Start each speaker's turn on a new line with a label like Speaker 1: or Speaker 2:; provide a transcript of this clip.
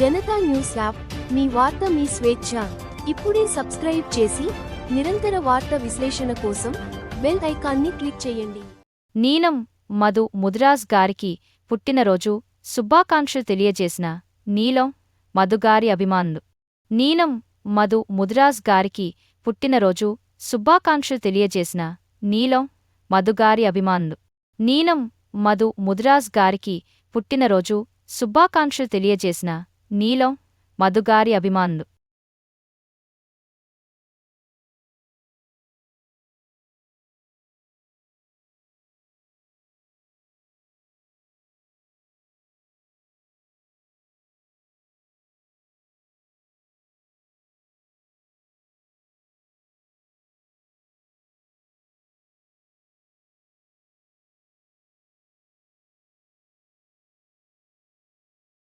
Speaker 1: Janata news app మీ వార్త మీ స్వేచ్ఛ. ఇప్పుడే సబ్స్క్రైబ్ చేసి నిరంతర వార్త విశ్లేషణ కోసం బెల్ ఐకాన్ని క్లిక్ చేయండి.
Speaker 2: నీలం మధు ముదిరాజ్ గారికి పుట్టినరోజు శుభాకాంక్షలు తెలియజేసిన నీలం మధుగారి అభిమానులు. నీలం మధు ముదిరాజ్ గారికి పుట్టినరోజు శుభాకాంక్షలు తెలియజేసిన నీలం మధుగారి అభిమానులు. నీలం మధు ముదిరాజ్ గారికి పుట్టినరోజు శుభాకాంక్షలు తెలియజేసిన నీలం మధుగారి అభిమానులు.